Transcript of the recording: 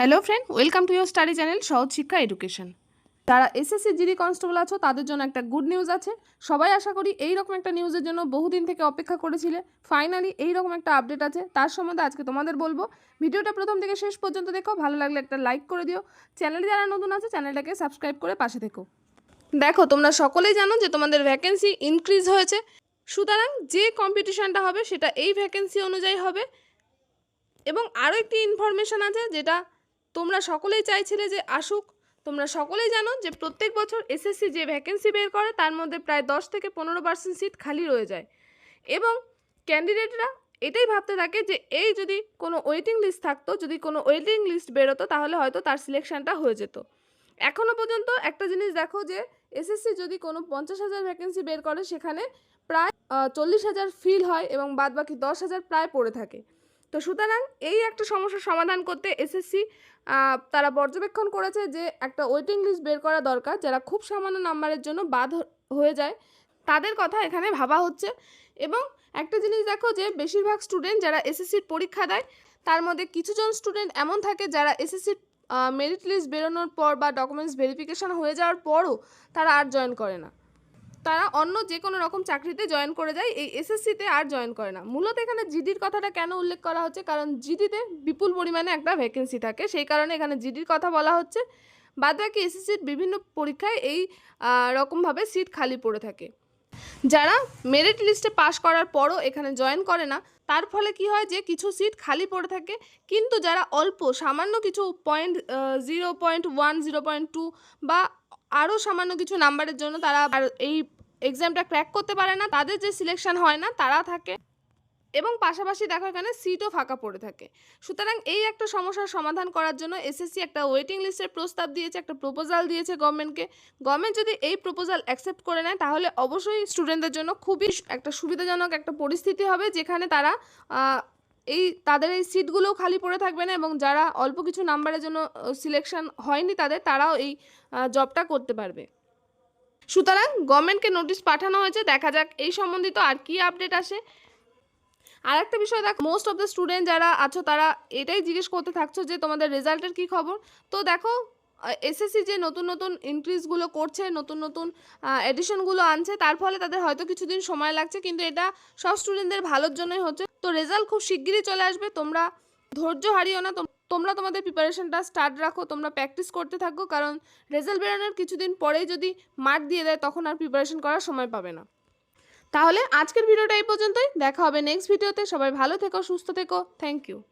Hello friend welcome to your study channel Sahaj Shiksha education যারা SSC GD constable আছো, তাদের জন্য একটা গুড নিউজ আছে। সবাই আশা করি এই রকম একটা নিউজের জন্য বহুদিন থেকে অপেক্ষা করেছিলে। ফাইনালি এই রকম একটা আপডেট আছে। তার সম্বন্ধে আজকে তোমাদের বলব। ভিডিওটা প্রথম থেকে শেষ পর্যন্ত দেখো। ভালো লাগলে একটা লাইক করে দিও। চ্যানেলে যারা নতুন আছে চ্যানেলটাকে সাবস্ক্রাইব করে পাশে থেকো। দেখো, তোমরা সকলেই জানো যে তোমাদের ভ্যাকেন্সি ইনক্রিজ হয়েছে। সুতরাং যে কম্পিটিশনটা হবে, সেটা এই ভ্যাকেন্সি অনুযায়ী হবে। এবং আরও একটি ইনফরমেশান আছে, যেটা তোমরা সকলেই চাইছিলে যে আসুক। তোমরা সকলেই জানো যে প্রত্যেক বছর এসএসসি যে ভ্যাকেন্সি বের করে, তার মধ্যে প্রায় দশ থেকে পনেরো পার্সেন্ট সিট খালি রয়ে যায়। এবং ক্যান্ডিডেটরা এটাই ভাবতে থাকে যে, এই যদি কোনো ওয়েটিং লিস্ট থাকতো, যদি কোনো ওয়েটিং লিস্ট বেরোতো, তাহলে হয়তো তার সিলেকশনটা হয়ে যেত। এখনও পর্যন্ত একটা জিনিস দেখো যে, এসএসসি যদি কোনো পঞ্চাশ হাজার ভ্যাকেন্সি বের করে, সেখানে প্রায় চল্লিশ হাজার ফিল হয় এবং বাদ বাকি দশ হাজার প্রায় পড়ে থাকে। তো সুতরাং এই একটা সমস্যার সমাধান করতে এসএসসি তারা পর্যবেক্ষণ করেছে যে একটা ওয়েটিং লিস্ট বের করা দরকার যারা খুব সামান্য নাম্বারের জন্য বাদ হয়ে যায়। তাদের কথা এখানে ভাবা হচ্ছে এবং একটা জিনিস দেখো যে বেশিরভাগ স্টুডেন্ট যারা এসএসসির পরীক্ষা দেয়, তার মধ্যে কিছুজন স্টুডেন্ট এমন থাকে যারা এসএসসির মেরিট লিস্ট বেরোনোর পর বা ডকুমেন্টস ভেরিফিকেশন হয়ে যাওয়ার পরও তারা আর জয়েন করে না। তারা অন্য যে কোনো রকম চাকরিতে জয়েন করে যায়। এই এসএসসিতে আর জয়েন করে না। মূলত এখানে জিডির কথাটা কেন উল্লেখ করা হচ্ছে? কারণ জিডিতে বিপুল পরিমাণে একটা ভ্যাকেন্সি থাকে। সেই কারণে এখানে জিডির কথা বলা হচ্ছে। বাদ বাকি এসএসসির বিভিন্ন পরীক্ষায় এই রকমভাবে সিট খালি পড়ে থাকে। যারা মেরিট লিস্টে পাশ করার পরও এখানে জয়েন করে না, তার ফলে কি হয় যে কিছু সিট খালি পড়ে থাকে। কিন্তু যারা অল্প, সামান্য কিছু point zero point one zero point two বা আরও সামান্য কিছু নাম্বারের জন্য তারা এই এক্সামটা ক্র্যাক করতে পারে না, তাদের যে সিলেকশন হয় না, তারা থাকে। এবং পাশাপাশি দেখো এখানে সিটও ফাঁকা পড়ে থাকে। সুতরাং এই একটা সমস্যার সমাধান করার জন্য এসএসসি একটা ওয়েটিং লিস্টের প্রস্তাব দিয়েছে, একটা প্রপোজাল দিয়েছে গভর্নমেন্টকে গভর্নমেন্ট যদি এই প্রপোজাল অ্যাকসেপ্ট করে নেয়, তাহলে অবশ্যই স্টুডেন্টদের জন্য খুবই একটা সুবিধাজনক একটা পরিস্থিতি হবে, যেখানে তারা এই তাদের এই সিটগুলোও খালি পড়ে থাকবে না এবং যারা অল্প কিছু নাম্বারের জন্য সিলেকশন হয়নি তাদের, তারাও এই জবটা করতে পারবে। সুতরাং গভর্নমেন্টকে নোটিশ পাঠানো হয়েছে, দেখা যাক এই সম্বন্ধিত আর কি আপডেট আসে। আর একটা বিষয় দেখ মোস্ট অফ দ্য স্টুডেন্ট যারা আছো তারা এটাই জিজ্ঞেস করতে থাকছো যে তোমাদের রেজাল্টের কি খবর? তো দেখো এসএসসি যে নতুন নতুন ইনক্রিজগুলো করছে, নতুন নতুন এডিশনগুলো আনছে, তার ফলে তাদের হয়তো কিছুদিন সময় লাগছে, কিন্তু এটা সব স্টুডেন্টদের ভালোর জন্যই হচ্ছে। তো রেজাল্ট খুব শিগগিরই চলে আসবে, তোমরা ধৈর্য হারিও না, তোম- তোমরা তোমাদের প্রিপারেশনটা স্টার্ট রাখো, তোমরা প্র্যাকটিস করতে থাকো, কারণ রেজাল্ট বেরোনোর কিছুদিন পরেই যদি মার্ক দিয়ে দেয়, তখন আর প্রিপারেশন করার সময় পাবে না। তাহলে আজকের ভিডিওটা এই পর্যন্তই, দেখা হবে নেক্সট ভিডিওতে সবাই ভালো থেকো, সুস্থ থেকো থ্যাংক ইউ